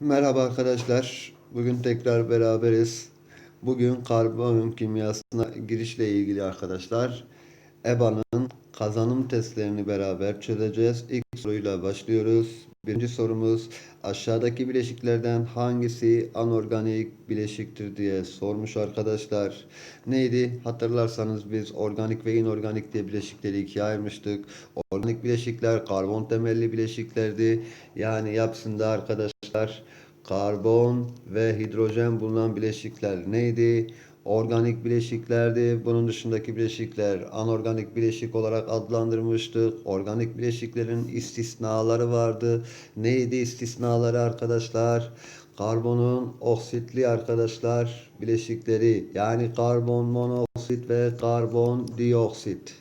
Merhaba arkadaşlar. Bugün tekrar beraberiz. Bugün karbon kimyasına girişle ilgili arkadaşlar. EBA'nın kazanım testlerini beraber çözeceğiz. İlk soruyla başlıyoruz. Birinci sorumuz aşağıdaki bileşiklerden hangisi anorganik bileşiktir diye sormuş arkadaşlar. Neydi? Hatırlarsanız biz organik ve inorganik diye bileşikleri ikiye ayırmıştık. Organik bileşikler karbon temelli bileşiklerdi. Yani yapısında arkadaşlar karbon ve hidrojen bulunan bileşikler neydi? Organik bileşiklerdi. Bunun dışındaki bileşikler anorganik bileşik olarak adlandırmıştık. Organik bileşiklerin istisnaları vardı. Neydi istisnaları arkadaşlar? Karbonun oksitli arkadaşlar bileşikleri yani karbon monoksit ve karbon dioksit.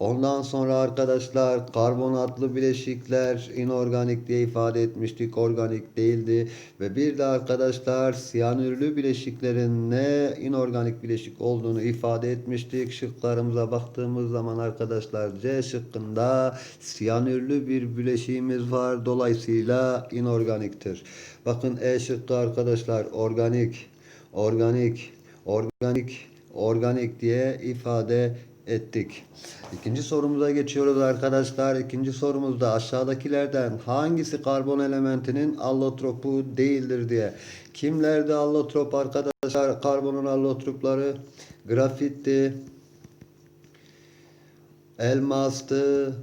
Ondan sonra arkadaşlar karbonatlı bileşikler inorganik diye ifade etmiştik. Organik değildi. Ve bir de arkadaşlar siyanürlü bileşiklerin ne inorganik bileşik olduğunu ifade etmiştik. Şıklarımıza baktığımız zaman arkadaşlar C şıkkında siyanürlü bir bileşiğimiz var. Dolayısıyla inorganiktir. Bakın E şıkkı arkadaşlar organik, organik, organik, organik diye ifade ettik. İkinci sorumuza geçiyoruz arkadaşlar. İkinci sorumuzda aşağıdakilerden hangisi karbon elementinin allotropu değildir diye. Kimlerde allotrop arkadaşlar? Karbonun allotropları grafitti, elmastı,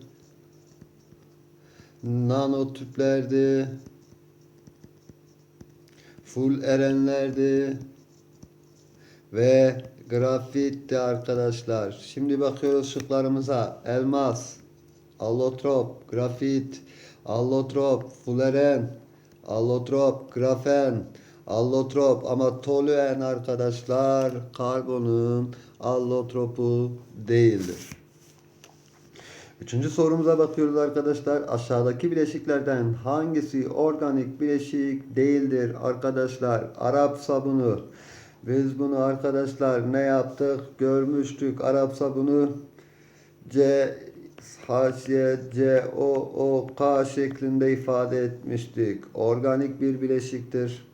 nanotüplerdi, full erenlerdi ve grafitti arkadaşlar. Şimdi bakıyoruz şıklarımıza. Elmas, allotrop, grafit, allotrop, fuleren, allotrop, grafen, allotrop ama toluen arkadaşlar karbonun allotropu değildir. Üçüncü sorumuza bakıyoruz arkadaşlar. Aşağıdaki bileşiklerden hangisi organik bileşik değildir arkadaşlar? Arap sabunu, biz bunu arkadaşlar ne yaptık? Görmüştük. Arap sabunu C H, Y, C, O, O, K şeklinde ifade etmiştik. Organik bir bileşiktir.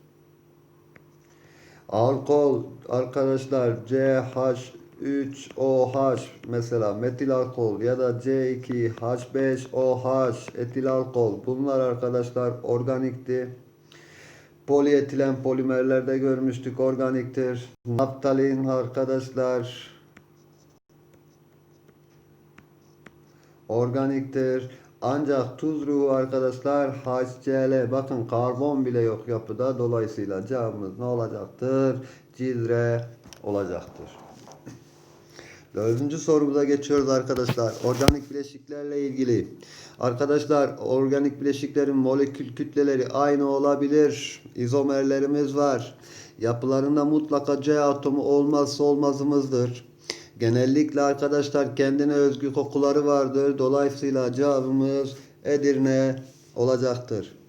Alkol arkadaşlar CH3OH mesela metil alkol ya da C2H5OH etil alkol bunlar arkadaşlar organikti. Polietilen polimerlerde görmüştük organiktir. Naftalin arkadaşlar organiktir. Ancak tuz ruhu arkadaşlar HCl. Bakın karbon bile yok yapıda. Dolayısıyla cevabımız ne olacaktır? Cizre olacaktır. Dördüncü sorumuza geçiyoruz arkadaşlar. Organik bileşiklerle ilgili. Arkadaşlar organik bileşiklerin molekül kütleleri aynı olabilir. İzomerlerimiz var. Yapılarında mutlaka C atomu olmazsa olmazımızdır. Genellikle arkadaşlar kendine özgü kokuları vardır. Dolayısıyla cevabımız Edirne olacaktır.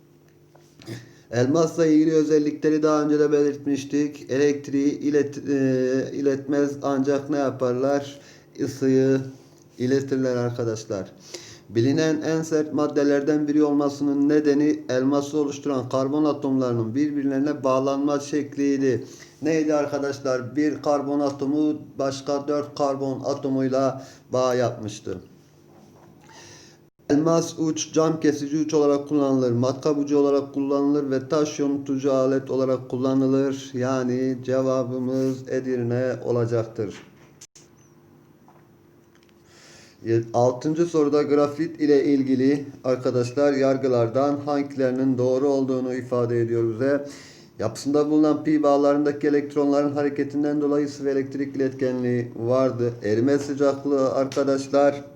Elmasla ilgili özellikleri daha önce de belirtmiştik. Elektriği ilet, e, iletmez ancak ne yaparlar? Isıyı iletirler arkadaşlar. Bilinen en sert maddelerden biri olmasının nedeni elması oluşturan karbon atomlarının birbirlerine bağlanma şekliydi. Neydi arkadaşlar? Bir karbon atomu başka dört karbon atomuyla bağ yapmıştı. Elmas uç, cam kesici uç olarak kullanılır. Matkap ucu olarak kullanılır ve taş yontucu alet olarak kullanılır. Yani cevabımız Edirne olacaktır. Altıncı soruda grafit ile ilgili arkadaşlar yargılardan hangilerinin doğru olduğunu ifade ediyor bize. Yapısında bulunan pi bağlarındaki elektronların hareketinden dolayı sıvı elektrik iletkenliği vardı. Erime sıcaklığı arkadaşlar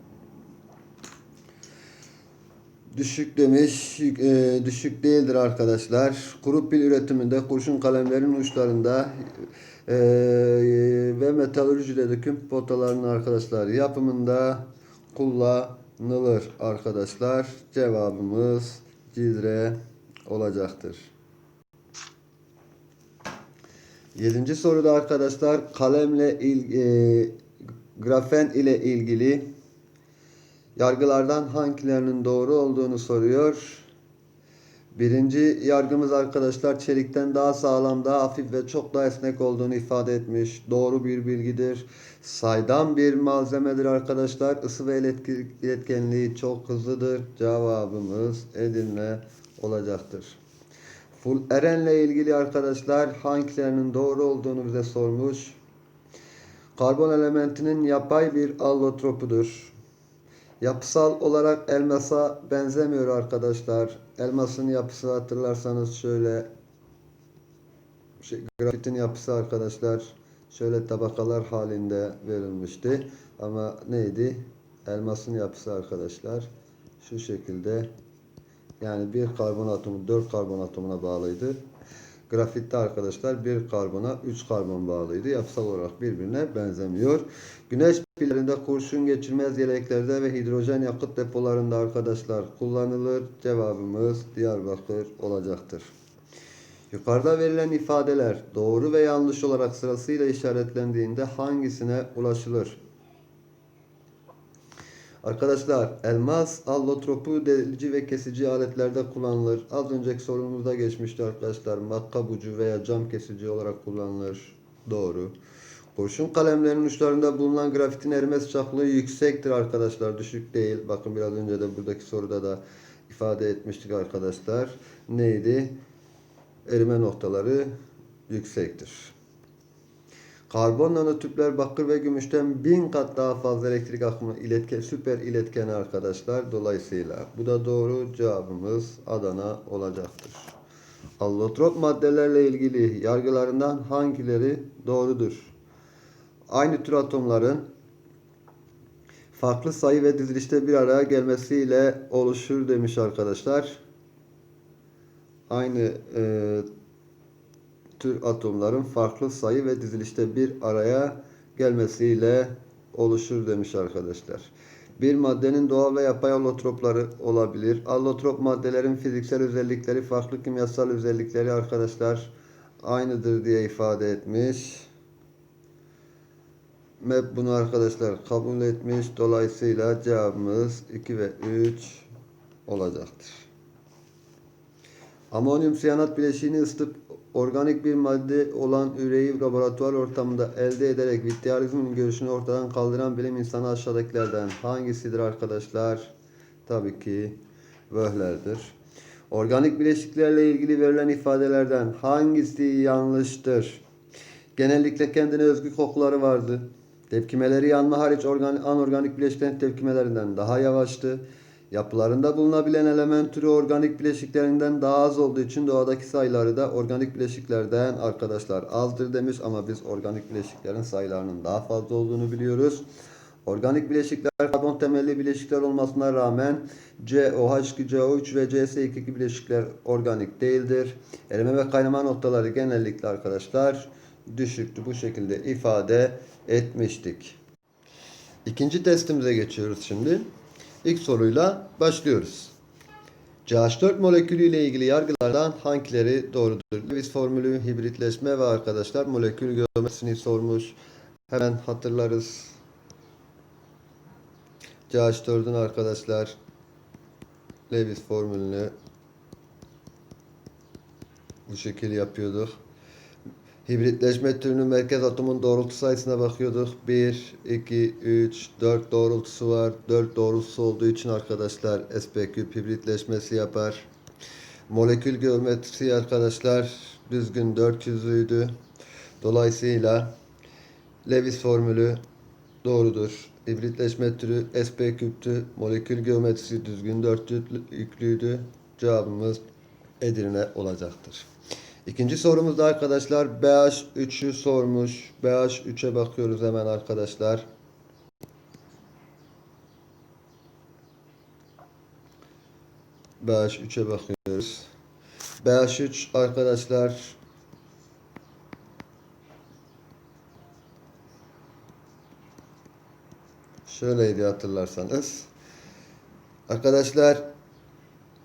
düşük demiş. E, düşük değildir arkadaşlar. Kuru pil üretiminde kurşun kalemlerin uçlarında e, ve metalürjide döküm potalarının arkadaşlar yapımında kullanılır arkadaşlar. Cevabımız Cizre olacaktır. Yedinci soruda arkadaşlar kalemle il, e, grafen ile ilgili yargılardan hangilerinin doğru olduğunu soruyor. Birinci yargımız arkadaşlar çelikten daha sağlam, daha hafif ve çok daha esnek olduğunu ifade etmiş. Doğru bir bilgidir. Saydam bir malzemedir arkadaşlar. Isı ve iletkenliği çok hızlıdır. Cevabımız Edirne olacaktır. Full Eren'le ilgili arkadaşlar hangilerinin doğru olduğunu bize sormuş. Karbon elementinin yapay bir allotropudur. Yapısal olarak elmasa benzemiyor arkadaşlar. Elmasın yapısı hatırlarsanız şöyle şey, grafitin yapısı arkadaşlar şöyle tabakalar halinde verilmişti. Ama neydi? Elmasın yapısı arkadaşlar şu şekilde yani bir karbon atomu dört karbon atomuna bağlıydı. Grafitte arkadaşlar bir karbona 3 karbon bağlıydı. Yapısal olarak birbirine benzemiyor. Güneş pillerinde kurşun geçirmez yeleklerde ve hidrojen yakıt depolarında arkadaşlar kullanılır. Cevabımız Diyarbakır olacaktır. Yukarıda verilen ifadeler doğru ve yanlış olarak sırasıyla işaretlendiğinde hangisine ulaşılır? Arkadaşlar elmas allotropu delici ve kesici aletlerde kullanılır. Az önceki sorumuzda geçmişti arkadaşlar. Matkap ucu veya cam kesici olarak kullanılır. Doğru. Kurşun kalemlerin uçlarında bulunan grafitin erime sıcaklığı yüksektir arkadaşlar. Düşük değil. Bakın biraz önce de buradaki soruda da ifade etmiştik arkadaşlar. Neydi? Erime noktaları yüksektir. Karbon nanotüpler bakır ve gümüşten bin kat daha fazla elektrik akımı iletken, süper iletkeni arkadaşlar. Dolayısıyla bu da doğru cevabımız Adana olacaktır. Allotrop maddelerle ilgili yargılarından hangileri doğrudur? Aynı tür atomların farklı sayı ve dizilişte bir araya gelmesiyle oluşur demiş arkadaşlar. Aynı e, tür atomların farklı sayı ve dizilişte bir araya gelmesiyle oluşur demiş arkadaşlar. Bir maddenin doğal ve yapay allotropları olabilir. Allotrop maddelerin fiziksel özellikleri, farklı kimyasal özellikleri arkadaşlar aynıdır diye ifade etmiş. MEP bunu arkadaşlar kabul etmiş. Dolayısıyla cevabımız 2 ve 3 olacaktır. Amonyum siyanat bileşiğini ısıtıp organik bir madde olan üreyi laboratuvar ortamında elde ederek vitrealizmin görüşünü ortadan kaldıran bilim insanı aşağıdakilerden hangisidir arkadaşlar? Tabii ki Wöhler'dir. Organik bileşiklerle ilgili verilen ifadelerden hangisi yanlıştır? Genellikle kendine özgü kokuları vardı. Tepkimeleri yanma hariç organik, anorganik bileşiklerin tepkimelerinden daha yavaştı. Yapılarında bulunabilen element türü organik bileşiklerinden daha az olduğu için doğadaki sayıları da organik bileşiklerden arkadaşlar azdır demiş ama biz organik bileşiklerin sayılarının daha fazla olduğunu biliyoruz. Organik bileşikler karbon temelli bileşikler olmasına rağmen COH2, CO3 ve CS2 bileşikler organik değildir. Erime ve kaynama noktaları genellikle arkadaşlar düşüktü. Bu şekilde ifade etmiştik. İkinci testimize geçiyoruz şimdi. İlk soruyla başlıyoruz. CH4 molekülü ile ilgili yargılardan hangileri doğrudur? Lewis formülü, hibritleşme ve arkadaşlar molekül geometrisini sormuş. Hemen hatırlarız. CH4'ün arkadaşlar Lewis formülünü bu şekilde yapıyorduk. Hibritleşme türünün merkez atomun doğrultu sayısına bakıyorduk. 1, 2, 3, 4 doğrultusu var. 4 doğrultusu olduğu için arkadaşlar SP küp hibritleşmesi yapar. Molekül geometrisi arkadaşlar düzgün 400'lüydü. Dolayısıyla Lewis formülü doğrudur. Hibritleşme türü SP küptü. Molekül geometrisi düzgün 400 yüklüydü. Cevabımız Edirne olacaktır. İkinci sorumuzda arkadaşlar BH3'ü sormuş. BH3'e bakıyoruz hemen arkadaşlar. BH3'e bakıyoruz. BH3 arkadaşlar şöyleydi hatırlarsanız. Arkadaşlar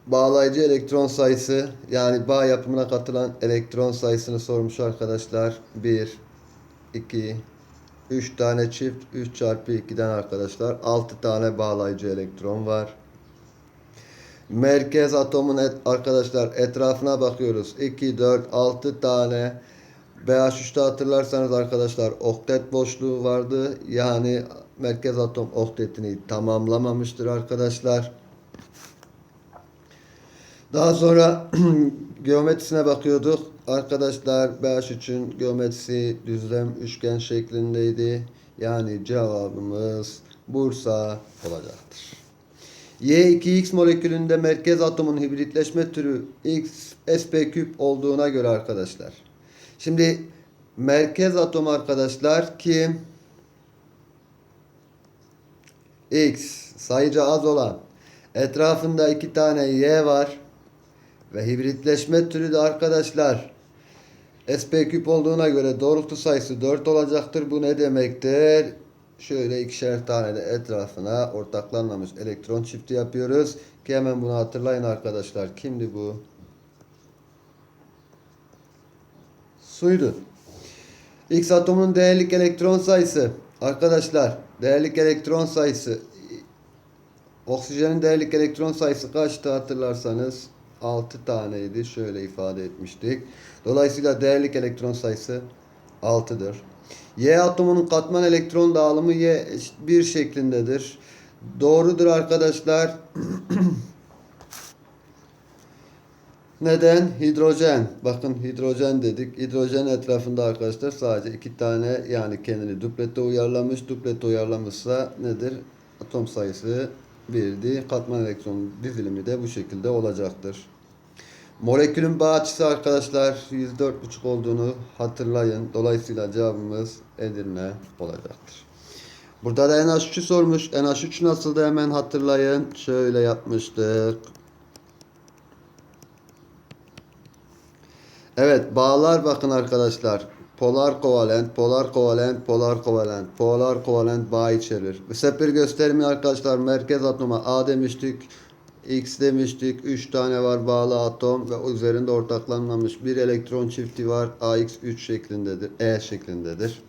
bağlayıcı elektron sayısı yani bağ yapımına katılan elektron sayısını sormuş arkadaşlar. 1, 2, 3 tane çift 3 çarpı 2'den arkadaşlar 6 tane bağlayıcı elektron var. merkez atomun et, arkadaşlar etrafına bakıyoruz. 2, 4, 6 tane BH3'te hatırlarsanız arkadaşlar oktet boşluğu vardı. Yani merkez atom oktetini tamamlamamıştır arkadaşlar. Daha sonra geometrisine bakıyorduk. Arkadaşlar BH3'ün geometrisi düzlem üçgen şeklindeydi. Yani cevabımız Bursa olacaktır. Y2X molekülünde merkez atomun hibritleşme türü X sp küp olduğuna göre arkadaşlar. Şimdi merkez atom arkadaşlar kim? X sayıca az olan etrafında iki tane Y var ve hibritleşme türü de arkadaşlar sp küp olduğuna göre doğrultu sayısı 4 olacaktır. Bu ne demektir? Şöyle ikişer tane de etrafına ortaklanmamış elektron çifti yapıyoruz. Ki hemen bunu hatırlayın arkadaşlar. Kimdi bu? Suydu. X atomunun değerlik elektron sayısı. Arkadaşlar değerlik elektron sayısı oksijenin değerlik elektron sayısı kaçtı hatırlarsanız 6 taneydi. Şöyle ifade etmiştik. Dolayısıyla değerlik elektron sayısı 6'dır. Y atomunun katman elektron dağılımı Y bir şeklindedir. Doğrudur arkadaşlar. Neden? Hidrojen. Bakın hidrojen dedik. Hidrojen etrafında arkadaşlar sadece iki tane yani kendini duplette uyarlamış. Duplette uyarlamışsa nedir? Atom sayısı birdi. Katman elektron dizilimi de bu şekilde olacaktır. Molekülün bağ açısı arkadaşlar 104,5 olduğunu hatırlayın. Dolayısıyla cevabımız Edirne olacaktır. Burada da NH3'ü sormuş. NH3 nasıldı hemen hatırlayın. Şöyle yapmıştık. Evet bağlar bakın arkadaşlar. Polar kovalent, polar kovalent, polar kovalent, polar kovalent bağ içerir. Sefer gösterimi arkadaşlar merkez atoma A demiştik. X demiştik. 3 tane var bağlı atom ve üzerinde ortaklanmamış bir elektron çifti var. AX 3 şeklindedir. E şeklindedir.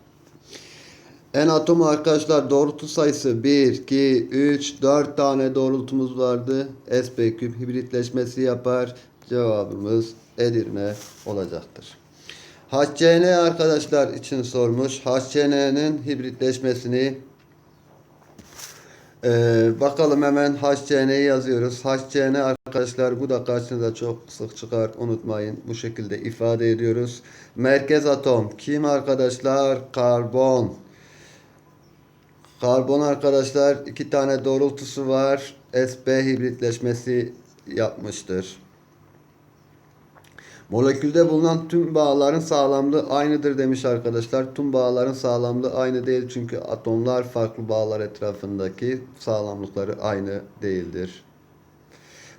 N atomu arkadaşlar doğrultu sayısı 1, 2, 3, 4 tane doğrultumuz vardı. sp küp hibritleşmesi yapar. Cevabımız Edirne olacaktır. HCN arkadaşlar için sormuş. HCN'nin hibritleşmesini ee, bakalım hemen HCN'yi yazıyoruz. HCN arkadaşlar bu da karşınıza çok sık çıkar unutmayın. Bu şekilde ifade ediyoruz. Merkez atom kim arkadaşlar? Karbon. Karbon arkadaşlar iki tane doğrultusu var. sp hibritleşmesi yapmıştır. Molekülde bulunan tüm bağların sağlamlığı aynıdır demiş arkadaşlar. Tüm bağların sağlamlığı aynı değil çünkü atomlar farklı bağlar etrafındaki sağlamlıkları aynı değildir.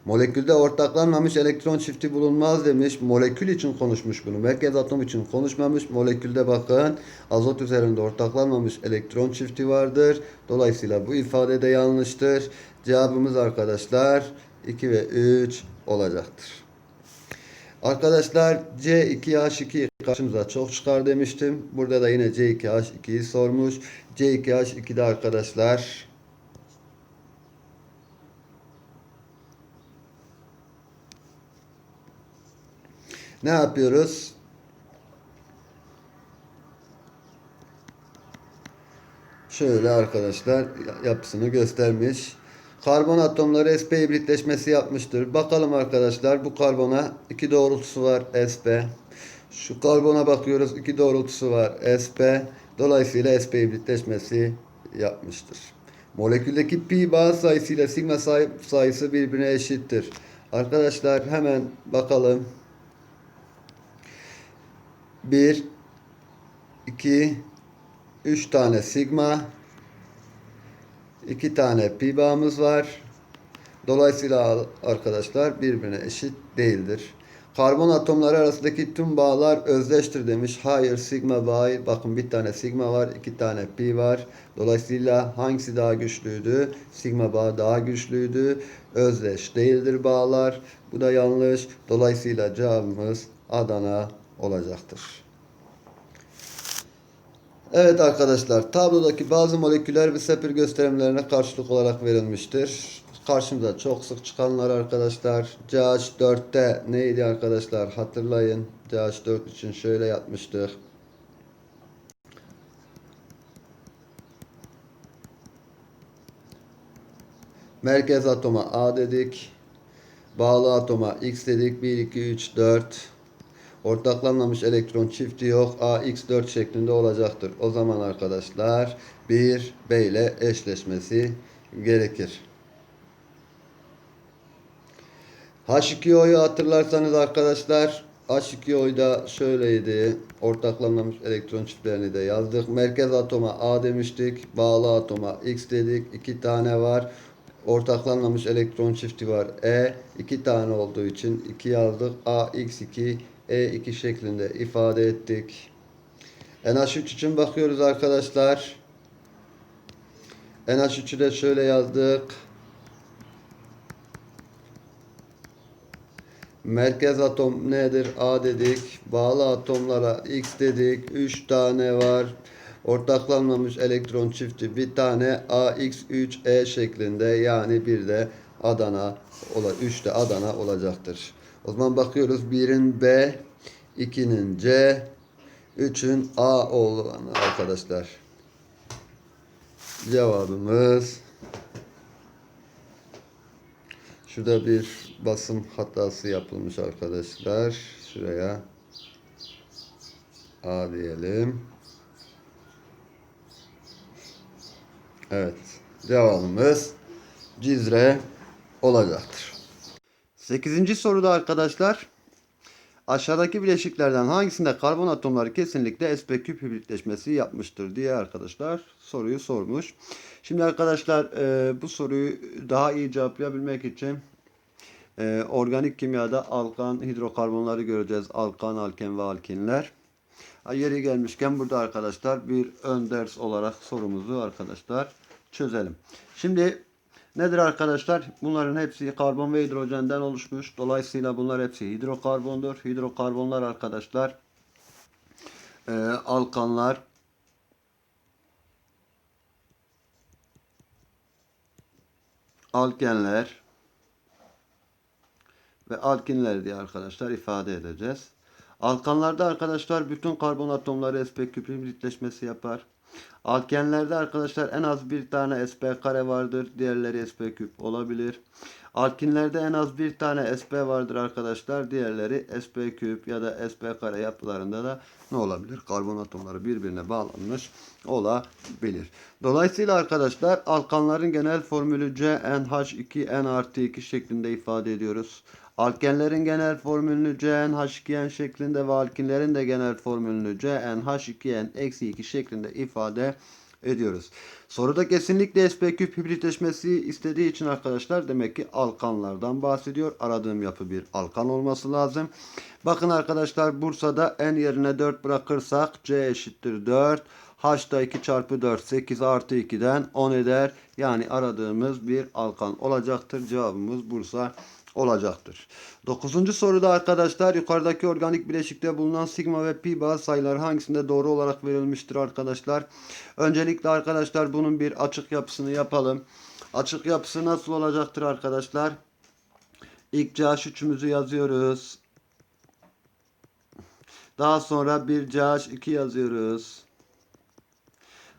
Molekülde ortaklanmamış elektron çifti bulunmaz demiş. Molekül için konuşmuş bunu. Merkez atom için konuşmamış. Molekülde bakın azot üzerinde ortaklanmamış elektron çifti vardır. Dolayısıyla bu ifade de yanlıştır. Cevabımız arkadaşlar 2 ve 3 olacaktır. Arkadaşlar C2H2 karşımıza çok çıkar demiştim. Burada da yine C2H2'yi sormuş. C2H2'de arkadaşlar ne yapıyoruz? Şöyle arkadaşlar yapısını göstermiş. Karbon atomları sp hibritleşmesi yapmıştır. Bakalım arkadaşlar bu karbona iki doğrultusu var sp. Şu karbona bakıyoruz iki doğrultusu var sp. Dolayısıyla sp hibritleşmesi yapmıştır. Moleküldeki pi bağ sayısı ile sigma sayısı birbirine eşittir. Arkadaşlar hemen bakalım. 1 2 3 tane sigma iki tane pi bağımız var. Dolayısıyla arkadaşlar birbirine eşit değildir. Karbon atomları arasındaki tüm bağlar özdeştir demiş. Hayır sigma bağı bakın bir tane sigma var iki tane pi var. Dolayısıyla hangisi daha güçlüydü? Sigma bağı daha güçlüydü. Özdeş değildir bağlar. Bu da yanlış. Dolayısıyla cevabımız Adana olacaktır. Evet arkadaşlar tablodaki bazı moleküler sepir gösterimlerine karşılık olarak verilmiştir. karşımıza çok sık çıkanlar arkadaşlar. CH4'te neydi arkadaşlar? Hatırlayın. CH4 için şöyle yapmıştık. Merkez atoma A dedik. Bağlı atoma X dedik. 1, 2, 3, 4. Ortaklanmamış elektron çifti yok. A, X4 şeklinde olacaktır. O zaman arkadaşlar 1 B ile eşleşmesi gerekir. H2O'yu hatırlarsanız arkadaşlar H2O'da şöyleydi. Ortaklanmamış elektron çiftlerini de yazdık. Merkez atoma A demiştik. Bağlı atoma X dedik. İki tane var. Ortaklanmamış elektron çifti var. E iki tane olduğu için 2 yazdık. A X2 E2 şeklinde ifade ettik. NH3 için bakıyoruz arkadaşlar. NH3'ü de şöyle yazdık. Merkez atom nedir? A dedik. Bağlı atomlara X dedik. 3 tane var. Ortaklanmamış elektron çifti bir tane AX3E şeklinde yani bir de Adana ola 3 de Adana olacaktır. O zaman bakıyoruz 1'in B, 2'nin C, 3'ün A olan arkadaşlar. Cevabımız Şurada bir basım hatası yapılmış arkadaşlar. Şuraya A diyelim. Evet. Cevabımız Cizre olacaktır. 8. soruda arkadaşlar aşağıdaki bileşiklerden hangisinde karbon atomları kesinlikle sp küp hibritleşmesi yapmıştır diye arkadaşlar soruyu sormuş. Şimdi arkadaşlar e, bu soruyu daha iyi cevaplayabilmek için e, organik kimyada alkan hidrokarbonları göreceğiz. Alkan, alken ve alkinler. Yeri gelmişken burada arkadaşlar bir ön ders olarak sorumuzu arkadaşlar çözelim. Şimdi nedir arkadaşlar? Bunların hepsi karbon ve hidrojenden oluşmuş. Dolayısıyla bunlar hepsi hidrokarbondur. Hidrokarbonlar arkadaşlar e, alkanlar, alkenler ve alkinler diye arkadaşlar ifade edeceğiz. Alkanlarda arkadaşlar bütün karbon atomları sp küp hibritleşmesi yapar. Alkenlerde arkadaşlar en az bir tane sp kare vardır. Diğerleri sp küp olabilir. Alkinlerde en az bir tane sp vardır arkadaşlar. Diğerleri sp küp ya da sp kare yapılarında da ne olabilir? Karbon atomları birbirine bağlanmış olabilir. Dolayısıyla arkadaşlar alkanların genel formülü CnH2n artı 2 şeklinde ifade ediyoruz. Alkenlerin genel formülünü CnH2n şeklinde ve alkinlerin de genel formülünü CnH2n eksi 2 şeklinde ifade ediyoruz. Soruda kesinlikle sp küp hibritleşmesi istediği için arkadaşlar demek ki alkanlardan bahsediyor. Aradığım yapı bir alkan olması lazım. Bakın arkadaşlar Bursa'da n yerine 4 bırakırsak c eşittir 4. H da 2 çarpı 4 8 artı 2'den 10 eder. Yani aradığımız bir alkan olacaktır. Cevabımız Bursa olacaktır. Dokuzuncu soruda arkadaşlar yukarıdaki organik bileşikte bulunan sigma ve pi bazı sayılar hangisinde doğru olarak verilmiştir arkadaşlar. Öncelikle arkadaşlar bunun bir açık yapısını yapalım. Açık yapısı nasıl olacaktır arkadaşlar? İlk CH3'ümüzü yazıyoruz. Daha sonra bir CH2 yazıyoruz.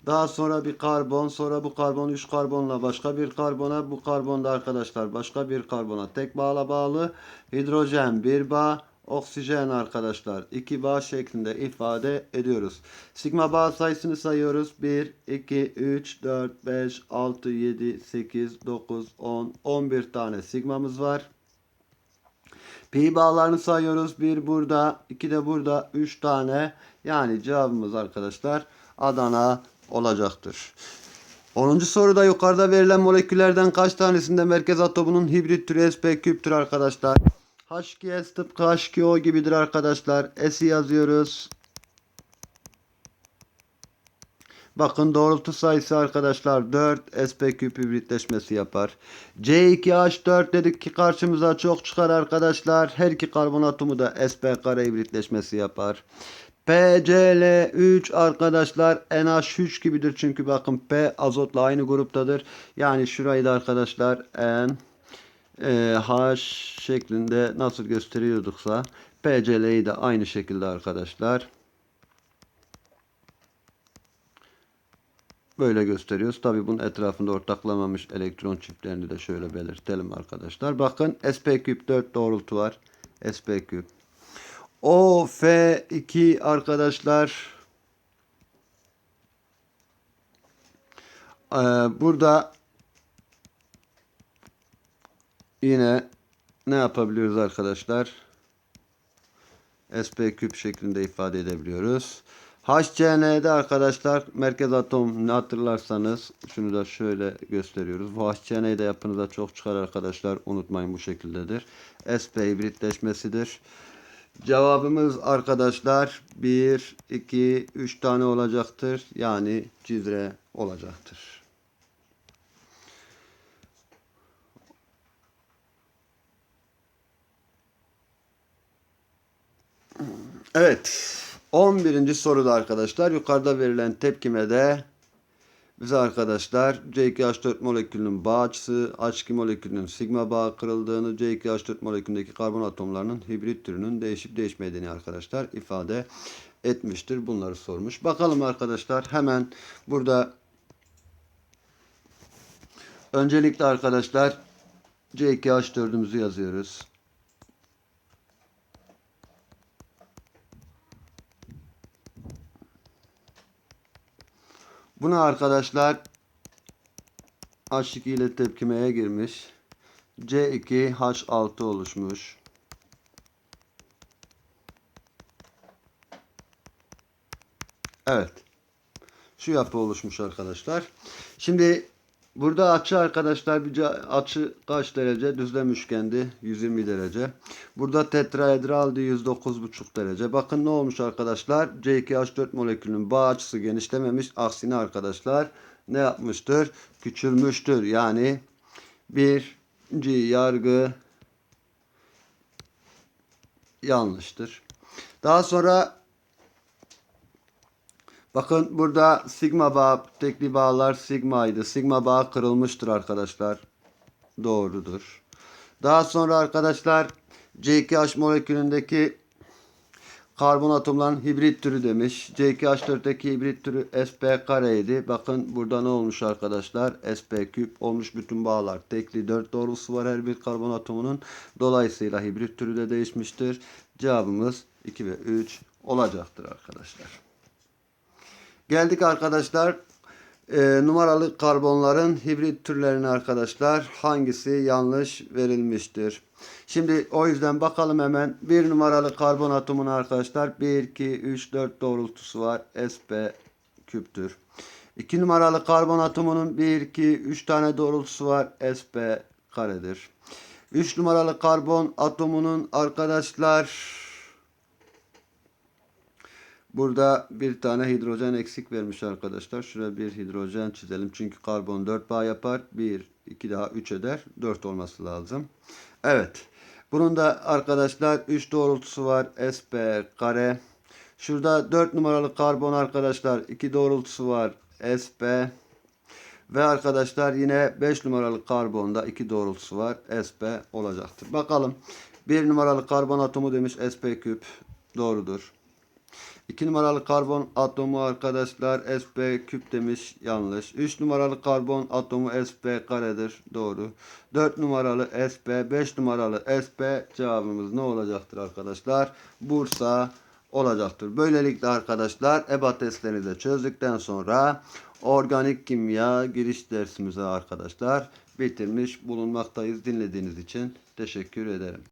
Daha sonra bir karbon, sonra bu karbon 3 karbonla başka bir karbona, bu karbonda arkadaşlar başka bir karbona tek bağla bağlı. Hidrojen bir bağ, oksijen arkadaşlar iki bağ şeklinde ifade ediyoruz. Sigma bağ sayısını sayıyoruz. 1, 2, 3, 4, 5, 6, 7, 8, 9, 10, 11 tane sigmamız var. Pi bağlarını sayıyoruz. 1 burada, 2 de burada, 3 tane. Yani cevabımız arkadaşlar Adana olacaktır. 10. soruda yukarıda verilen moleküllerden kaç tanesinde merkez atomunun hibrit türü sp küptür arkadaşlar? H2S tıpkı H2O gibidir arkadaşlar. S'i yazıyoruz. Bakın doğrultu sayısı arkadaşlar 4 sp küp hibritleşmesi yapar. C2H4 dedik ki karşımıza çok çıkar arkadaşlar. Her iki karbon atomu da sp kare hibritleşmesi yapar. PCl3 arkadaşlar NH3 gibidir çünkü bakın P azotla aynı gruptadır. Yani şurayı da arkadaşlar N e, H şeklinde nasıl gösteriyorduksa PCl'yi de aynı şekilde arkadaşlar böyle gösteriyoruz. Tabi bunun etrafında ortaklamamış elektron çiftlerini de şöyle belirtelim arkadaşlar. Bakın sp küp 4 doğrultu var. sp küp. O F2 arkadaşlar ee, burada yine ne yapabiliyoruz arkadaşlar? sp küp şeklinde ifade edebiliyoruz. HCN'de arkadaşlar merkez atom ne hatırlarsanız şunu da şöyle gösteriyoruz. Bu HCN'de yapınıza çok çıkar arkadaşlar. Unutmayın bu şekildedir. SP hibritleşmesidir. Cevabımız arkadaşlar 1, 2, 3 tane olacaktır. Yani cizre olacaktır. Evet. 11. soruda arkadaşlar yukarıda verilen tepkimede bize arkadaşlar C2H4 molekülünün bağ açısı, H2 molekülünün sigma bağı kırıldığını, C2H4 molekülündeki karbon atomlarının hibrit türünün değişip değişmediğini arkadaşlar ifade etmiştir. Bunları sormuş. Bakalım arkadaşlar hemen burada öncelikle arkadaşlar C2H4'ümüzü yazıyoruz. Buna arkadaşlar H2 ile tepkimeye girmiş. C2H6 oluşmuş. Evet. Şu yapı oluşmuş arkadaşlar. Şimdi burada açı arkadaşlar bir açı kaç derece? Düzlem üçgendi 120 derece. Burada tetraedraldi 109,5 derece. Bakın ne olmuş arkadaşlar? C2H4 molekülünün bağ açısı genişlememiş. Aksine arkadaşlar ne yapmıştır? Küçülmüştür. Yani birinci yargı yanlıştır. Daha sonra bakın burada sigma bağ, tekli bağlar sigmaydı. Sigma bağ kırılmıştır arkadaşlar. Doğrudur. Daha sonra arkadaşlar C2H molekülündeki karbon atomların hibrit türü demiş. C2H4'teki hibrit türü sp kareydi. Bakın burada ne olmuş arkadaşlar? sp küp olmuş bütün bağlar. Tekli 4 doğrusu var her bir karbon atomunun. Dolayısıyla hibrit türü de değişmiştir. Cevabımız 2 ve 3 olacaktır arkadaşlar. Geldik arkadaşlar e, numaralı karbonların hibrit türlerine arkadaşlar hangisi yanlış verilmiştir? Şimdi o yüzden bakalım hemen bir numaralı karbon atomun arkadaşlar 1, 2, 3, 4 doğrultusu var. sp küptür. 2 numaralı karbon atomunun 1, 2, 3 tane doğrultusu var. sp karedir. 3 numaralı karbon atomunun arkadaşlar Burada bir tane hidrojen eksik vermiş arkadaşlar. Şuraya bir hidrojen çizelim. Çünkü karbon 4 bağ yapar. 1, 2 daha 3 eder. 4 olması lazım. Evet. Bunun da arkadaşlar 3 doğrultusu var. sp kare. Şurada 4 numaralı karbon arkadaşlar 2 doğrultusu var. sp ve arkadaşlar yine 5 numaralı karbonda 2 doğrultusu var. sp olacaktır. Bakalım. 1 numaralı karbon atomu demiş sp küp. Doğrudur. 2 numaralı karbon atomu arkadaşlar sp küp demiş yanlış. 3 numaralı karbon atomu sp karedir doğru. 4 numaralı sp 5 numaralı sp cevabımız ne olacaktır arkadaşlar? Bursa olacaktır. Böylelikle arkadaşlar EBA testlerini de çözdükten sonra organik kimya giriş dersimize arkadaşlar bitirmiş bulunmaktayız. Dinlediğiniz için teşekkür ederim.